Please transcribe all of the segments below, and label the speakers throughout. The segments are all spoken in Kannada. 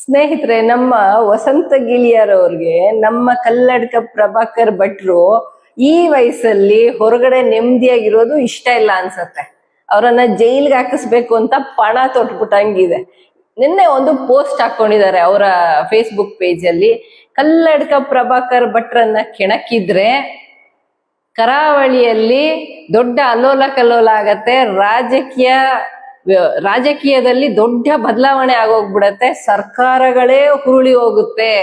Speaker 1: ಸ್ನೇಹಿತರೆ, ನಮ್ಮ ವಸಂತ ಗಿಳಿಯರವ್ರಿಗೆ ನಮ್ಮ ಕಲ್ಲಡ್ಕ ಪ್ರಭಾಕರ್ ಭಟ್ರು ಈ ವಯಸ್ಸಲ್ಲಿ ಹೊರಗಡೆ ನೆಮ್ಮದಿಯಾಗಿರೋದು ಇಷ್ಟ ಇಲ್ಲ ಅನ್ಸತ್ತೆ. ಅವರನ್ನ ಜೈಲ್ಗೆ ಹಾಕಿಸ್ಬೇಕು ಅಂತ ಪಣ ತೊಟ್ಬಿಟ್ಟಂಗಿದೆ. ನಿನ್ನೆ ಒಂದು ಪೋಸ್ಟ್ ಹಾಕೊಂಡಿದ್ದಾರೆ ಅವರ ಫೇಸ್ಬುಕ್ ಪೇಜ್ ಅಲ್ಲಿ ಕಲ್ಲಡ್ಕ ಪ್ರಭಾಕರ್ ಭಟ್ರನ್ನ ಕೆಣಕಿದ್ರೆ ಕರಾವಳಿಯಲ್ಲಿ ದೊಡ್ಡ ಅಲೋಲ ಕಲ್ಲೋಲ ಆಗತ್ತೆ, ರಾಜಕೀಯ ರಾಜಕೀಯದಲ್ಲಿ ದೊಡ್ಡ ಬದಲಾವಣೆ ಆಗೋಗ್ಬಿಡತ್ತೆ. ಸರ್ಕಾರಗಳೇ ಹುರುಳಿ ಹೋಗುತ್ತೆ.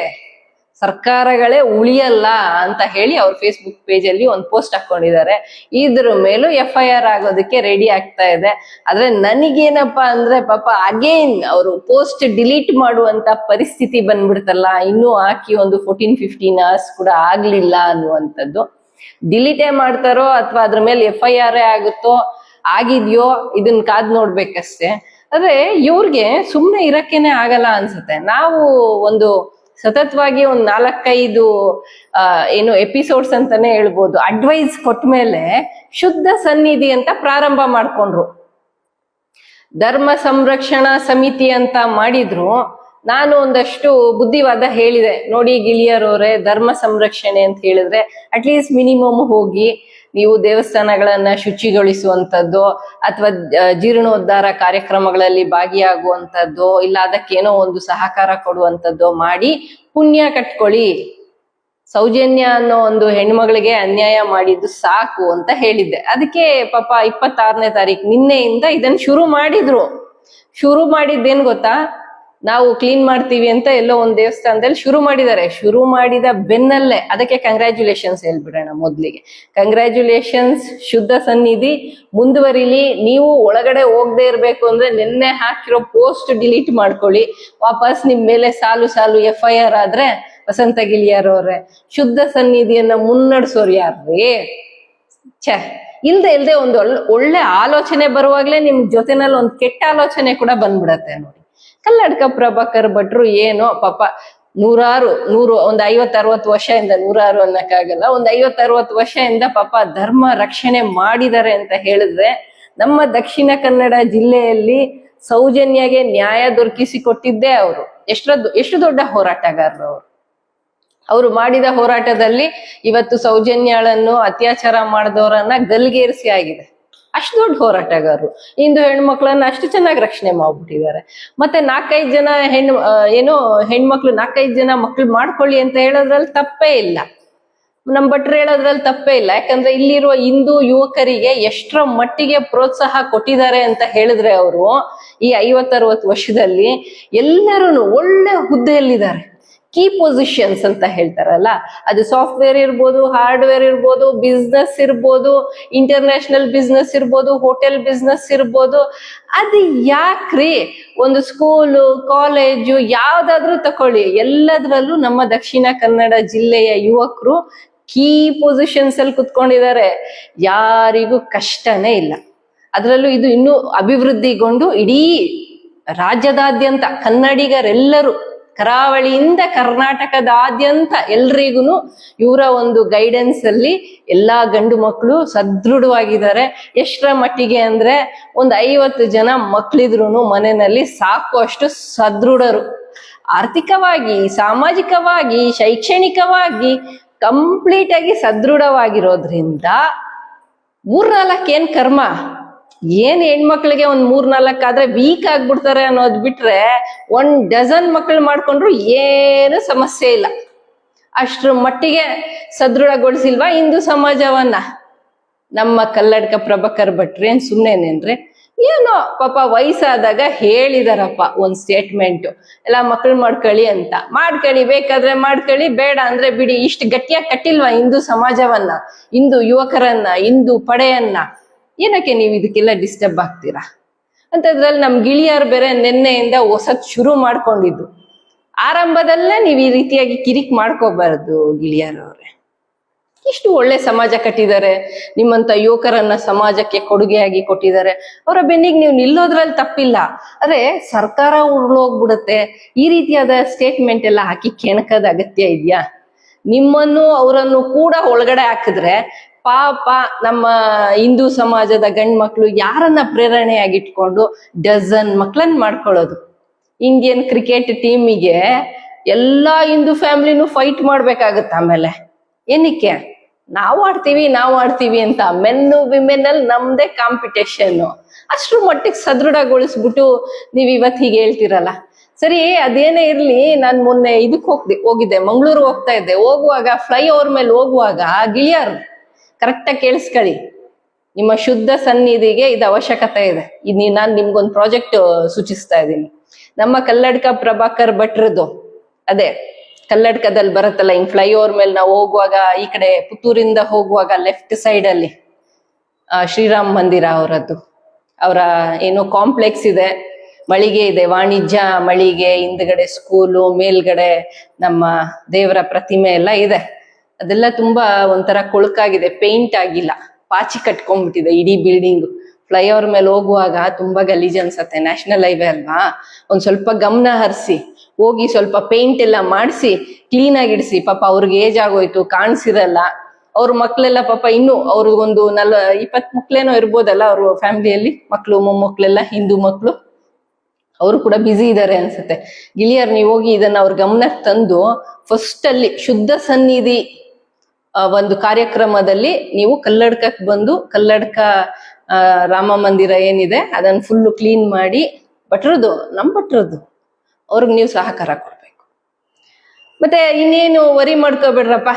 Speaker 1: ಸರ್ಕಾರಗಳೇ ಉಳಿಯಲ್ಲ ಅಂತ ಹೇಳಿ ಅವ್ರ ಫೇಸ್ಬುಕ್ ಪೇಜ್ ಅಲ್ಲಿ ಒಂದು ಪೋಸ್ಟ್ ಹಾಕೊಂಡಿದ್ದಾರೆ. ಇದ್ರ ಮೇಲೂ ಎಫ್ ಐ ಆರ್ ಆಗೋದಕ್ಕೆ ರೆಡಿ ಆಗ್ತಾ ಇದೆ. ಆದ್ರೆ ನನಗೇನಪ್ಪಾ ಅಂದ್ರೆ ಪಾಪ ಅಗೇನ್ ಅವರು ಪೋಸ್ಟ್ ಡಿಲೀಟ್ ಮಾಡುವಂತ ಪರಿಸ್ಥಿತಿ ಬಂದ್ಬಿಡ್ತಲ್ಲ. ಇನ್ನೂ ಹಾಕಿ ಒಂದು ಫೋರ್ಟೀನ್ ಫಿಫ್ಟೀನ್ ಅವರ್ಸ್ ಕೂಡ ಆಗ್ಲಿಲ್ಲ ಅನ್ನುವಂಥದ್ದು. ಡಿಲೀಟೇ ಮಾಡ್ತಾರೋ ಅಥವಾ ಅದ್ರ ಮೇಲೆ ಎಫ್ ಐ ಆರ್ ಆಗುತ್ತೋ ಆಗಿದ್ಯೋ ಇದನ್ನ ಕಾದ್ ನೋಡ್ಬೇಕಷ್ಟೇ. ಆದ್ರೆ ಇವ್ರಿಗೆ ಸುಮ್ನೆ ಇರಕ್ಕೇನೆ ಆಗಲ್ಲ ಅನ್ಸುತ್ತೆ. ನಾವು ಒಂದು ಸತತವಾಗಿ ಒಂದ್ ನಾಲ್ಕೈದು ಏನು ಎಪಿಸೋಡ್ಸ್ ಅಂತಾನೆ ಹೇಳ್ಬೋದು. ಅಡ್ವೈಸ್ ಕೊಟ್ಮೇಲೆ ಶುದ್ಧ ಸನ್ನಿಧಿ ಅಂತ ಪ್ರಾರಂಭ ಮಾಡ್ಕೊಂಡ್ರು. ಧರ್ಮ ಸಂರಕ್ಷಣಾ ಸಮಿತಿ ಅಂತ ಮಾಡಿದ್ರು. ನಾನು ಒಂದಷ್ಟು ಬುದ್ಧಿವಾದ ಹೇಳಿದೆ. ನೋಡಿ ಗಿಳಿಯರವ್ರೆ, ಧರ್ಮ ಸಂರಕ್ಷಣೆ ಅಂತ ಹೇಳಿದ್ರೆ ಅಟ್ಲೀಸ್ಟ್ ಮಿನಿಮಮ್ ಹೋಗಿ ನೀವು ದೇವಸ್ಥಾನಗಳನ್ನ ಶುಚಿಗೊಳಿಸುವಂಥದ್ದು ಅಥವಾ ಜೀರ್ಣೋದ್ಧಾರ ಕಾರ್ಯಕ್ರಮಗಳಲ್ಲಿ ಭಾಗಿಯಾಗುವಂಥದ್ದು ಇಲ್ಲ ಅದಕ್ಕೇನೋ ಒಂದು ಸಹಕಾರ ಕೊಡುವಂಥದ್ದು ಮಾಡಿ ಪುಣ್ಯ ಕಟ್ಕೊಳ್ಳಿ. ಸೌಜನ್ಯ ಅನ್ನೋ ಒಂದು ಹೆಣ್ಮಗಳಿಗೆ ಅನ್ಯಾಯ ಮಾಡಿದ್ದು ಸಾಕು ಅಂತ ಹೇಳಿದ್ದೆ. ಅದಕ್ಕೆ ಪಾಪ ಇಪ್ಪತ್ತಾರನೇ ತಾರೀಕು ನಿನ್ನೆಯಿಂದ ಇದನ್ನ ಶುರು ಮಾಡಿದ್ರು. ಶುರು ಮಾಡಿದ್ದೇನ್ ಗೊತ್ತಾ? ನಾವು ಕ್ಲೀನ್ ಮಾಡ್ತೀವಿ ಅಂತ ಎಲ್ಲೋ ಒಂದು ದೇವಸ್ಥಾನದಲ್ಲಿ ಶುರು ಮಾಡಿದ್ದಾರೆ. ಶುರು ಮಾಡಿದ ಬೆನ್ನಲ್ಲೇ, ಅದಕ್ಕೆ ಕಂಗ್ರ್ಯಾಚುಲೇಷನ್ಸ್ ಹೇಳ್ಬಿಡೋಣ ಮೊದಲಿಗೆ. ಕಂಗ್ರ್ಯಾಚುಲೇಷನ್ಸ್ ಶುದ್ಧ ಸನ್ನಿಧಿ. ಮುಂದುವರಿಲಿ, ನೀವು ಒಳಗಡೆ ಹೋಗದೆ ಇರಬೇಕು ಅಂದ್ರೆ ನಿನ್ನೆ ಹಾಕಿರೋ ಪೋಸ್ಟ್ ಡಿಲೀಟ್ ಮಾಡ್ಕೊಳ್ಳಿ. ವಾಪಸ್ ನಿಮ್ಮ ಮೇಲೆ ಸಾಲು ಸಾಲು ಎಫ್ ಐ ಆರ್ ಆದ್ರೆ ವಸಂತ ಗಿಳಿಯಾರವ್ರೆ ಶುದ್ಧ ಸನ್ನಿಧಿಯನ್ನ ಮುನ್ನಡೆಸೋರು ಯಾರ್ರೀ? ಛೆ, ಇಲ್ದೆ ಇಲ್ದೆ ಒಂದು ಒಳ್ಳೆ ಆಲೋಚನೆ ಬರುವಾಗಲೇ ನಿಮ್ ಜೊತೆನಲ್ಲಿ ಒಂದು ಕೆಟ್ಟ ಆಲೋಚನೆ ಕೂಡ ಬಂದ್ಬಿಡತ್ತೆ ನೋಡಿ. ಕಲ್ಲಡ್ಕ ಪ್ರಭಾಕರ್ ಭಟ್ರು ಏನೋ ಪಾಪ ನೂರಾರು, ನೂರು, ಒಂದ್ ಐವತ್ತರವತ್ತು ವರ್ಷದಿಂದ ನೂರಾರು ಅನ್ನಕ್ಕಾಗಲ್ಲ, ಒಂದ್ ಐವತ್ತರವತ್ತು ವರ್ಷದಿಂದ ಪಾಪ ಧರ್ಮ ರಕ್ಷಣೆ ಮಾಡಿದ್ದಾರೆ ಅಂತ ಹೇಳಿದ್ರೆ ನಮ್ಮ ದಕ್ಷಿಣ ಕನ್ನಡ ಜಿಲ್ಲೆಯಲ್ಲಿ ಸೌಜನ್ಯಗೆ ನ್ಯಾಯ ದೊರಕಿಸಿ ಕೊಟ್ಟಿದ್ದೇ ಅವರು. ಎಷ್ಟರ ಎಷ್ಟು ದೊಡ್ಡ ಹೋರಾಟಗಾರರು ಅವರು. ಅವರು ಮಾಡಿದ ಹೋರಾಟದಲ್ಲಿ ಇವತ್ತು ಸೌಜನ್ಯಳನ್ನು ಅತ್ಯಾಚಾರ ಮಾಡಿದವರನ್ನ ಗಲ್ಗೇರಿಸಿ ಆಗಿದೆ. ಅಷ್ಟು ದೊಡ್ಡ ಹೋರಾಟಗಾರರು ಇಂದು ಹೆಣ್ಮಕ್ಳನ್ನ ಅಷ್ಟು ಚೆನ್ನಾಗಿ ರಕ್ಷಣೆ ಮಾಡ್ಬಿಟ್ಟಿದ್ದಾರೆ. ಮತ್ತೆ ನಾಲ್ಕೈದು ಜನ ಹೆಣ್ಣು ಏನು ಹೆಣ್ಮಕ್ಳು ನಾಲ್ಕೈದು ಜನ ಮಕ್ಳು ಮಾಡ್ಕೊಳ್ಳಿ ಅಂತ ಹೇಳೋದ್ರಲ್ಲಿ ತಪ್ಪೇ ಇಲ್ಲ. ನಮ್ಮ ಭಟ್ರು ಹೇಳೋದ್ರಲ್ಲಿ ತಪ್ಪೇ ಇಲ್ಲ. ಯಾಕಂದ್ರೆ ಇಲ್ಲಿರುವ ಹಿಂದೂ ಯುವಕರಿಗೆ ಎಷ್ಟರ ಮಟ್ಟಿಗೆ ಪ್ರೋತ್ಸಾಹ ಕೊಟ್ಟಿದ್ದಾರೆ ಅಂತ ಹೇಳಿದ್ರೆ ಅವರು ಈ ಐವತ್ತರವತ್ತು ವರ್ಷದಲ್ಲಿ ಎಲ್ಲರೂ ಒಳ್ಳೆ ಹುದ್ದೆಯಲ್ಲಿದ್ದಾರೆ. ಕೀ ಪೊಸಿಷನ್ಸ್ ಅಂತ ಹೇಳ್ತಾರಲ್ಲ. ಅದು ಸಾಫ್ಟ್ವೇರ್ ಇರ್ಬೋದು ಹಾರ್ಡ್ವೇರ್ ಇರ್ಬೋದು ಬಿಸ್ನೆಸ್ ಇರ್ಬೋದು ಇಂಟರ್ನ್ಯಾಷನಲ್ ಬಿಸ್ನೆಸ್ ಇರ್ಬೋದು ಹೋಟೆಲ್ ಬಿಸ್ನೆಸ್ ಇರ್ಬೋದು. ಅದು ಯಾಕ್ರಿ? ಒಂದು ಸ್ಕೂಲು ಕಾಲೇಜು ಯಾವ್ದಾದ್ರೂ ತಕೊಳ್ಳಿ. ಎಲ್ಲದರಲ್ಲೂ ನಮ್ಮ ದಕ್ಷಿಣ ಕನ್ನಡ ಜಿಲ್ಲೆಯ ಯುವಕರು ಕೀ ಪೊಸಿಷನ್ಸ್ ಅಲ್ಲಿ ಕುತ್ಕೊಂಡಿದ್ದಾರೆ. ಯಾರಿಗೂ ಕಷ್ಟನೇ ಇಲ್ಲ. ಅದರಲ್ಲೂ ಇದು ಇನ್ನೂ ಅಭಿವೃದ್ಧಿಗೊಂಡು ಇಡೀ ರಾಜ್ಯದಾದ್ಯಂತ ಕನ್ನಡಿಗರೆಲ್ಲರೂ ಕರಾವಳಿಯಿಂದ ಕರ್ನಾಟಕದಾದ್ಯಂತ ಎಲ್ರಿಗೂ ಇವರ ಒಂದು ಗೈಡೆನ್ಸ್ ಅಲ್ಲಿ ಎಲ್ಲಾ ಗಂಡು ಮಕ್ಕಳು ಸದೃಢವಾಗಿದ್ದಾರೆ. ಎಷ್ಟರ ಮಟ್ಟಿಗೆ ಅಂದ್ರೆ ಒಂದು ಐವತ್ತು ಜನ ಮಕ್ಳಿದ್ರು ಮನೆಯಲ್ಲಿ ಸಾಕು ಅಷ್ಟು ಸದೃಢರು. ಆರ್ಥಿಕವಾಗಿ, ಸಾಮಾಜಿಕವಾಗಿ, ಶೈಕ್ಷಣಿಕವಾಗಿ ಕಂಪ್ಲೀಟ್ ಆಗಿ ಸದೃಢವಾಗಿರೋದ್ರಿಂದ ಮೂರ್ನಾಲ್ಕೇನ್ ಕರ್ಮ? ಏನ್ ಹೆಣ್ಮಕ್ಳಿಗೆ ಒಂದ್ ಮೂರ್ನಾಲ್ಕು ಆದ್ರೆ ವೀಕ್ ಆಗ್ಬಿಡ್ತಾರೆ ಅನ್ನೋದ್ ಬಿಟ್ರೆ ಒಂದ್ ಡಜನ್ ಮಕ್ಳು ಮಾಡ್ಕೊಂಡ್ರು ಏನು ಸಮಸ್ಯೆ ಇಲ್ಲ. ಅಷ್ಟ್ರ ಮಟ್ಟಿಗೆ ಸದೃಢಗೊಳಿಸಿಲ್ವಾ ಹಿಂದೂ ಸಮಾಜವನ್ನ? ನಮ್ಮ ಕಲ್ಲಡ್ಕ ಪ್ರಭಾಕರ್ ಭಟ್ರೆ ಏನ್ ಸುಮ್ನೆನೇನ್ರಿ? ಏನೋ ಪಾಪ ವಯಸ್ಸಾದಾಗ ಹೇಳಿದಾರಪ್ಪ ಒಂದ್ ಸ್ಟೇಟ್ಮೆಂಟ್ ಎಲ್ಲ ಮಕ್ಳು ಮಾಡ್ಕೊಳ್ಳಿ ಅಂತ. ಮಾಡ್ಕೊಳ್ಳಿ ಬೇಕಾದ್ರೆ ಮಾಡ್ಕೊಳ್ಳಿ ಬೇಡ ಅಂದ್ರೆ ಬಿಡಿ. ಇಷ್ಟು ಗಟ್ಟಿಯಾಗಿ ಕಟ್ಟಿಲ್ವಾ ಹಿಂದೂ ಸಮಾಜವನ್ನ? ಹಿಂದೂ ಯುವಕರನ್ನ, ಹಿಂದೂ ಪಡೆಯನ್ನ? ಏನಕ್ಕೆ ನೀವು ಇದಕ್ಕೆಲ್ಲ ಡಿಸ್ಟರ್ಬ್ ಆಗ್ತೀರಾ? ಅಂತದ್ರಲ್ಲಿ ನಮ್ ಗಿಳಿಯರು ಬೇರೆ ನಿನ್ನೆಯಿಂದ ಹೊಸದ್ ಶುರು ಮಾಡ್ಕೊಂಡಿದ್ದು. ಆರಂಭದಲ್ಲೇ ನೀವು ಈ ರೀತಿಯಾಗಿ ಕಿರಿಕ್ ಮಾಡ್ಕೋಬಾರ್ದು ಗಿಳಿಯರವ್ರೆ ಇಷ್ಟು ಒಳ್ಳೆ ಸಮಾಜ ಕಟ್ಟಿದ್ದಾರೆ. ನಿಮ್ಮಂತ ಯುವಕರನ್ನ ಸಮಾಜಕ್ಕೆ ಕೊಡುಗೆಯಾಗಿ ಕೊಟ್ಟಿದ್ದಾರೆ. ಅವರ ಬೆನ್ನಿಗೆ ನೀವು ನಿಲ್ಲೋದ್ರಲ್ಲಿ ತಪ್ಪಿಲ್ಲ. ಆದ್ರೆ ಸರ್ಕಾರ ಉರುಳೋಗ್ಬಿಡುತ್ತೆ. ಈ ರೀತಿಯಾದ ಸ್ಟೇಟ್ಮೆಂಟ್ ಎಲ್ಲ ಹಾಕಿ ಕೆಣಕದ ಅಗತ್ಯ ಇದೆಯಾ? ನಿಮ್ಮನ್ನು ಅವರನ್ನು ಕೂಡ ಒಳಗಡೆ ಹಾಕಿದ್ರೆ ಪಾಪ ನಮ್ಮ ಹಿಂದೂ ಸಮಾಜದ ಗಂಡ್ ಮಕ್ಳು ಯಾರನ್ನ ಪ್ರೇರಣೆಯಾಗಿಟ್ಕೊಂಡು ಡಜನ್ ಮಕ್ಳನ್ನ ಮಾಡ್ಕೊಳ್ಳೋದು. ಇಂಡಿಯನ್ ಕ್ರಿಕೆಟ್ ಟೀಮಿಗೆ ಎಲ್ಲಾ ಹಿಂದೂ ಫ್ಯಾಮಿಲಿನೂ ಫೈಟ್ ಮಾಡ್ಬೇಕಾಗತ್ತೆ ಆಮೇಲೆ. ಏನಕ್ಕೆ? ನಾವು ಆಡ್ತೀವಿ ನಾವು ಆಡ್ತೀವಿ ಅಂತ ಮೆನ್ನು ವಿಮೆನ್ ಅಲ್ಲಿ ನಮ್ದೇ ಕಾಂಪಿಟೇಷನ್ ಅಷ್ಟ್ರ ಮಟ್ಟಿಗೆ ಸದೃಢಗೊಳಿಸ್ಬಿಟ್ಟು ನೀವ್ ಇವತ್ತು ಹೀಗೆ ಹೇಳ್ತಿರಲ್ಲ. ಸರಿ, ಅದೇನೇ ಇರ್ಲಿ, ನಾನ್ ಮೊನ್ನೆ ಇದಕ್ ಹೋಗ್ದೆ, ಹೋಗಿದ್ದೆ ಮಂಗಳೂರು ಹೋಗ್ತಾ ಇದ್ದೆ. ಹೋಗುವಾಗ ಫ್ಲೈ ಓವರ್ ಮೇಲೆ ಹೋಗುವಾಗ ಗಿಳಿಯರ್. ಕರೆಕ್ಟಾಗಿ ಕೇಳಿಸ್ಕೊಳ್ಳಿ. ನಿಮ್ಮ ಶುದ್ಧ ಸನ್ನಿಧಿಗೆ ಇದು ಅವಶ್ಯಕತೆ ಇದೆ. ಇದು ನಾನು ನಿಮ್ಗೊಂದು ಪ್ರಾಜೆಕ್ಟ್ ಸೂಚಿಸ್ತಾ ಇದ್ದೀನಿ. ನಮ್ಮ ಕಲ್ಲಡ್ಕ ಪ್ರಭಾಕರ್ ಭಟ್ರದ್ದು, ಅದೇ, ಕಲ್ಲಡ್ಕದಲ್ಲಿ ಬರುತ್ತಲ್ಲ ಹಿಂಗ್ ಫ್ಲೈ ಓವರ್ ಮೇಲೆ ನಾವು ಹೋಗುವಾಗ, ಈ ಕಡೆ ಪುತ್ತೂರಿಂದ ಹೋಗುವಾಗ ಲೆಫ್ಟ್ ಸೈಡ್ ಅಲ್ಲಿ ಶ್ರೀರಾಮ್ ಮಂದಿರ ಅವರದ್ದು. ಅವರ ಏನು ಕಾಂಪ್ಲೆಕ್ಸ್ ಇದೆ, ಮಳಿಗೆ ಇದೆ, ವಾಣಿಜ್ಯ ಮಳಿಗೆ, ಹಿಂದ್ಗಡೆ ಸ್ಕೂಲು ಮೇಲ್ಗಡೆ ನಮ್ಮ ದೇವರ ಪ್ರತಿಮೆ ಎಲ್ಲ ಇದೆ. ಅದೆಲ್ಲ ತುಂಬಾ ಒಂಥರ ಕೊಳಕಾಗಿದೆ ಪೇಂಟ್ ಆಗಿಲ್ಲ. ಪಾಚಿ ಕಟ್ಕೊಂಡ್ಬಿಟ್ಟಿದೆ ಇಡೀ ಬಿಲ್ಡಿಂಗ್ ಫ್ಲೈಓವರ್ ಮೇಲೆ ಹೋಗುವಾಗ ತುಂಬಾ ಗಲೀಜ್ ಅನ್ಸತ್ತೆ ನ್ಯಾಷನಲ್ ಹೈವೇ ಅಲ್ವಾ? ಒಂದ್ ಸ್ವಲ್ಪ ಗಮನ ಹರಿಸಿ, ಹೋಗಿ ಸ್ವಲ್ಪ ಪೇಂಟ್ ಎಲ್ಲ ಮಾಡಿಸಿ ಕ್ಲೀನ್ ಆಗಿ ಇಡಿಸಿ ಪಾಪ ಅವ್ರಿಗೆ ಏಜ್ ಆಗೋಯ್ತು, ಕಾಣಿಸಿರಲ್ಲ. ಅವ್ರ ಮಕ್ಳೆಲ್ಲ ಪಾಪ ಇನ್ನು ಅವ್ರಿಗೊಂದು ನಲ್ವ ಇಪ್ಪತ್ ಮಕ್ಳೇನೋ ಇರ್ಬೋದಲ್ಲ ಅವ್ರ ಫ್ಯಾಮಿಲಿಯಲ್ಲಿ ಮಕ್ಳು, ಮೊಮ್ಮಕ್ಳೆಲ್ಲ, ಹಿಂದೂ ಮಕ್ಳು? ಅವರು ಕೂಡ ಬಿಸಿ ಇದ್ದಾರೆ ಅನ್ಸುತ್ತೆ. ಗಿಳಿಯರ್, ನೀವು ಹೋಗಿ ಇದನ್ನ ಅವ್ರ ಗಮನಕ್ಕೆ ತಂದು ಫಸ್ಟ್ ಅಲ್ಲಿ ಶುದ್ಧ ಸನ್ನಿಧಿ ಒಂದು ಕಾರ್ಯಕ್ರಮದಲ್ಲಿ ನೀವು ಕಲ್ಲಡ್ಕಕ್ಕೆ ಬಂದು ಕಲ್ಲಡ್ಕ ರಾಮ ಮಂದಿರ ಏನಿದೆ, ಅದನ್ನ ಫುಲ್ಲು ಕ್ಲೀನ್ ಮಾಡಿ, ಭಟ್ರದ್ದು, ನಮ್ಮ ಭಟ್ರದ್ದು, ಅವ್ರಿಗೆ ನೀವು ಸಹಕಾರ ಕೊಡ್ಬೇಕು. ಮತ್ತೆ ಇನ್ನೇನು ವರಿ ಮಾಡ್ಕೋಬೇಡ್ರಪ್ಪ.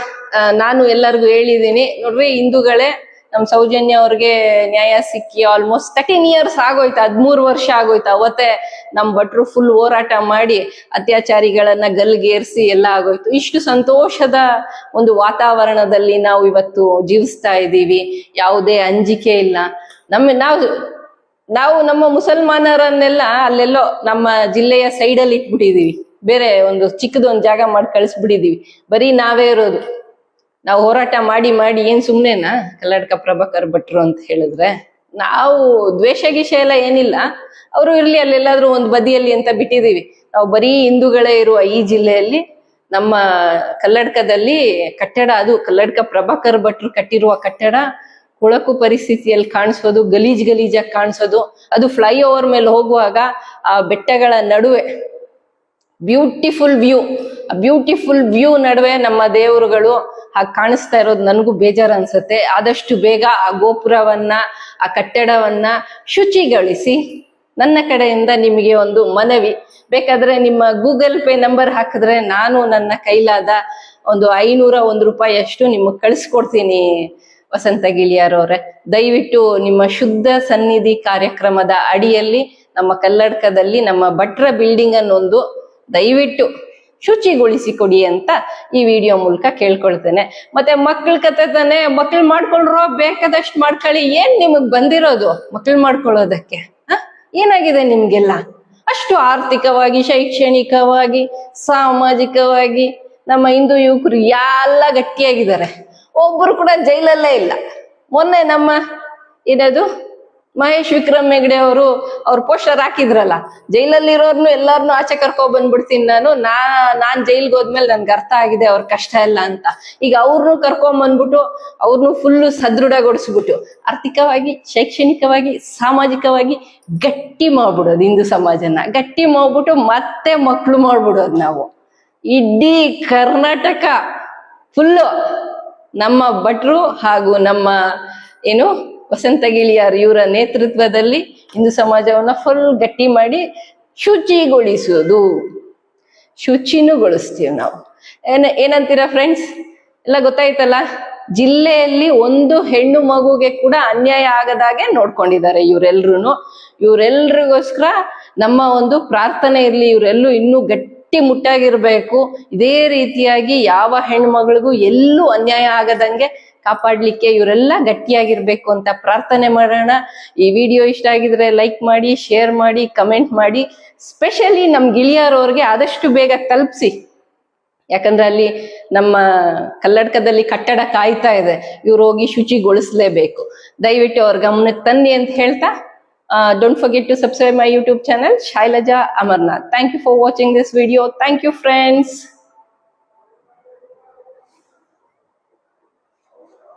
Speaker 1: ನಾನು ಎಲ್ಲರಿಗೂ ಹೇಳಿದ್ದೀನಿ, ನೋಡ್ರಿ, ಹಿಂದೂಗಳೇ ನಮ್ ಸೌಜನ್ಯ ಅವ್ರಿಗೆ ನ್ಯಾಯ ಸಿಕ್ಕಿ ಆಲ್ಮೋಸ್ಟ್ ತರ್ಟೀನ್ ಇಯರ್ಸ್ ಆಗೋಯ್ತು, ಹದ್ಮೂರು ವರ್ಷ ಆಗೋಯ್ತು. ಅವತ್ತೆ ನಮ್ ಭಟ್ರು ಫುಲ್ ಹೋರಾಟ ಮಾಡಿ ಅತ್ಯಾಚಾರಿಗಳನ್ನ ಗಲ್ಗೇರಿಸಿ ಎಲ್ಲ ಆಗೋಯ್ತು. ಇಷ್ಟು ಸಂತೋಷದ ಒಂದು ವಾತಾವರಣದಲ್ಲಿ ನಾವು ಇವತ್ತು ಜೀವಿಸ್ತಾ ಇದ್ದೀವಿ. ಯಾವುದೇ ಅಂಜಿಕೆ ಇಲ್ಲ. ನಮ್ಮ ನಾವು ನಾವು ನಮ್ಮ ಮುಸಲ್ಮಾನರನ್ನೆಲ್ಲ ಅಲ್ಲೆಲ್ಲೋ ನಮ್ಮ ಜಿಲ್ಲೆಯ ಸೈಡಲ್ಲಿ ಇಟ್ಬಿಟ್ಟಿದೀವಿ ಬೇರೆ ಒಂದು ಚಿಕ್ಕದೊಂದು ಜಾಗ ಮಾಡಿ ಕಳಿಸ್ಬಿಟ್ಟಿದೀವಿ ಬರೀ ನಾವೇ ಇರೋದು. ನಾವು ಹೋರಾಟ ಮಾಡಿ ಮಾಡಿ ಏನ್ ಸುಮ್ನೆನಾ? ಕಲ್ಲಡ್ಕ ಪ್ರಭಾಕರ್ ಭಟ್ರು ಅಂತ ಹೇಳಿದ್ರೆ, ನಾವು ದ್ವೇಷ ಗೀಷ ಎಲ್ಲ ಏನಿಲ್ಲ. ಅವರು ಇರ್ಲಿ, ಅಲ್ಲೆಲ್ಲಾದ್ರೂ ಒಂದು ಬದಿಯಲ್ಲಿ ಅಂತ ಬಿಟ್ಟಿದೀವಿ. ನಾವು ಬರೀ ಹಿಂದೂಗಳೇ ಇರುವ ಈ ಜಿಲ್ಲೆಯಲ್ಲಿ ನಮ್ಮ ಕಲ್ಲಡ್ಕದಲ್ಲಿ ಕಟ್ಟಡ ಅದು ಕಲ್ಲಡ್ಕ ಪ್ರಭಾಕರ್ ಭಟ್ರು ಕಟ್ಟಿರುವ ಕಟ್ಟಡ ಕೊಳಕು ಪರಿಸ್ಥಿತಿಯಲ್ಲಿ ಕಾಣಿಸೋದು, ಗಲೀಜ್ ಗಲೀಜಾಗಿ ಕಾಣಿಸೋದು, ಅದು ಫ್ಲೈ ಓವರ್ ಮೇಲೆ ಹೋಗುವಾಗ ಆ ಬೆಟ್ಟಗಳ ನಡುವೆ ಬ್ಯೂಟಿಫುಲ್ ವ್ಯೂ ಬ್ಯೂಟಿಫುಲ್ ವ್ಯೂ ನಡುವೆ ನಮ್ಮ ದೇವರುಗಳು ಹಾಗೆ ಕಾಣಿಸ್ತಾ ಇರೋದು ನನಗೂ ಬೇಜಾರು ಅನ್ಸುತ್ತೆ. ಆದಷ್ಟು ಬೇಗ ಆ ಗೋಪುರವನ್ನ, ಆ ಕಟ್ಟಡವನ್ನ ಶುಚಿಗೊಳಿಸಿ ನನ್ನ ಕಡೆಯಿಂದ ನಿಮಗೆ ಒಂದು ಮನವಿ. ಬೇಕಾದ್ರೆ ನಿಮ್ಮ ಗೂಗಲ್ ಪೇ ನಂಬರ್ ಹಾಕಿದ್ರೆ ನಾನು ನನ್ನ ಕೈಲಾದ ಒಂದು ಐನೂರ ಒಂದು ರೂಪಾಯಿ ಅಷ್ಟು ನಿಮಗೆ ಕಳಿಸ್ಕೊಡ್ತೀನಿ ವಸಂತ ಗಿಳಿಯಾರವ್ರೆ ದಯವಿಟ್ಟು ನಿಮ್ಮ ಶುದ್ಧ ಸನ್ನಿಧಿ ಕಾರ್ಯಕ್ರಮದ ಅಡಿಯಲ್ಲಿ ನಮ್ಮ ಕಲ್ಲಡ್ಕದಲ್ಲಿ ನಮ್ಮ ಭಟ್ರ ಬಿಲ್ಡಿಂಗ್ ಅನ್ನೊಂದು ದಯವಿಟ್ಟು ಶುಚಿಗೊಳಿಸಿ ಕೊಡಿ ಅಂತ ಈ ವಿಡಿಯೋ ಮೂಲಕ ಕೇಳ್ಕೊಳ್ತೇನೆ. ಮತ್ತೆ ಮಕ್ಳ ಕತೆ ತಾನೆ, ಮಕ್ಳು ಮಾಡ್ಕೊಂಡ್ರೋ ಬೇಕಾದಷ್ಟು ಮಾಡ್ಕೊಳ್ಳಿ. ಏನ್ ನಿಮಗ್ ಬಂದಿರೋದು ಮಕ್ಳು ಮಾಡ್ಕೊಳ್ಳೋದಕ್ಕೆ? ಏನಾಗಿದೆ ನಿಮ್ಗೆಲ್ಲ? ಅಷ್ಟು ಆರ್ಥಿಕವಾಗಿ, ಶೈಕ್ಷಣಿಕವಾಗಿ, ಸಾಮಾಜಿಕವಾಗಿ ನಮ್ಮ ಹಿಂದೂ ಯುವಕರು ಎಲ್ಲ ಗಟ್ಟಿಯಾಗಿದ್ದಾರೆ. ಒಬ್ರು ಕೂಡ ಜೈಲಲ್ಲೇ ಇಲ್ಲ. ಮೊನ್ನೆ ನಮ್ಮ, ಏನದು? ಮಹೇಶ್ ವಿಕ್ರಮ್ ಹೆಗ್ಡೆ ಅವರು, ಅವ್ರ ಪೋಸ್ಟರ್ ಹಾಕಿದ್ರಲ್ಲ. ಜೈಲಲ್ಲಿರೋರ್ನು ಎಲ್ಲಾರ್ನು ಆಚೆ ಕರ್ಕೊ ಬಂದ್ಬಿಡ್ತೀನಿ ನಾನು. ನಾ, ನಾನ್ ಜೈಲ್ಗೆ ಹೋದ್ಮೇಲೆ ನನ್ಗೆ ಅರ್ಥ ಆಗಿದೆ, ಅವ್ರ ಕಷ್ಟ ಎಲ್ಲ ಅಂತ. ಈಗ ಅವ್ರನ್ನೂ ಕರ್ಕೊಂಡ್ ಬಂದ್ಬಿಟ್ಟು ಅವ್ರನ್ನು ಫುಲ್ಲು ಸದೃಢಗೊಳಿಸ್ಬಿಟ್ಟು, ಆರ್ಥಿಕವಾಗಿ, ಶೈಕ್ಷಣಿಕವಾಗಿ, ಸಾಮಾಜಿಕವಾಗಿ ಗಟ್ಟಿ ಮಾಡ್ಬಿಡೋದು ಹಿಂದೂ ಸಮಾಜನ. ಗಟ್ಟಿ ಮಾಡ್ಬಿಟ್ಟು ಮತ್ತೆ ಮಕ್ಕಳು ಮಾಡ್ಬಿಡೋದು ನಾವು. ಇಡೀ ಕರ್ನಾಟಕ ಫುಲ್ಲು ನಮ್ಮ ಭಟ್ರು ಹಾಗೂ ನಮ್ಮ, ಏನು ವಸಂತ ಗಿಳಿಯಾರ್ ಇವರ ನೇತೃತ್ವದಲ್ಲಿ ಹಿಂದೂ ಸಮಾಜವನ್ನ ಫುಲ್ ಗಟ್ಟಿ ಮಾಡಿ ಶುಚಿಗೊಳಿಸೋದು ಶುಚಿನೂಗೊಳಿಸ್ತೀವಿ ನಾವು. ಏನ, ಏನಂತೀರಾ ಫ್ರೆಂಡ್ಸ್ ಎಲ್ಲ ಗೊತ್ತಾಯ್ತಲ್ಲ? ಜಿಲ್ಲೆಯಲ್ಲಿ ಒಂದು ಹೆಣ್ಣು ಮಗುಗೆ ಕೂಡ ಅನ್ಯಾಯ ಆಗದಾಗೆ ನೋಡ್ಕೊಂಡಿದ್ದಾರೆ ಇವರೆಲ್ರು ಇವರೆಲ್ರಿಗೋಸ್ಕರ ನಮ್ಮ ಒಂದು ಪ್ರಾರ್ಥನೆ ಇರಲಿ, ಇವರೆಲ್ಲೂ ಇನ್ನೂ ಗಟ್ಟಿ ಮುಟ್ಟಾಗಿರ್ಬೇಕು. ಇದೇ ರೀತಿಯಾಗಿ ಯಾವ ಹೆಣ್ಮಗಳಿಗೂ ಎಲ್ಲೂ ಅನ್ಯಾಯ ಆಗದಂಗೆ ಕಾಪಾಡ್ಲಿಕ್ಕೆ ಇವರೆಲ್ಲ ಗಟ್ಟಿಯಾಗಿರ್ಬೇಕು ಅಂತ ಪ್ರಾರ್ಥನೆ ಮಾಡೋಣ. ಈ ವಿಡಿಯೋ ಇಷ್ಟ ಆಗಿದ್ರೆ ಲೈಕ್ ಮಾಡಿ, ಶೇರ್ ಮಾಡಿ, ಕಮೆಂಟ್ ಮಾಡಿ. ಸ್ಪೆಷಲಿ ನಮ್ ಗಿಳಿಯರವ್ರಿಗೆ ಆದಷ್ಟು ಬೇಗ ತಲುಪಿಸಿ. ಯಾಕಂದ್ರೆ ಅಲ್ಲಿ ನಮ್ಮ ಕಲ್ಲಡ್ಕದಲ್ಲಿ ಕಟ್ಟಡ ಕಾಯ್ತಾ ಇದೆ. ಇವ್ರು ಹೋಗಿ ಶುಚಿಗೊಳಿಸ್ಲೇಬೇಕು. ದಯವಿಟ್ಟು ಅವ್ರ ಗಮನಕ್ಕೆ ತನ್ನಿ ಅಂತ ಹೇಳ್ತಾ don't forget to subscribe my YouTube channel Shailaja Amarnath thank you for watching this video thank you friends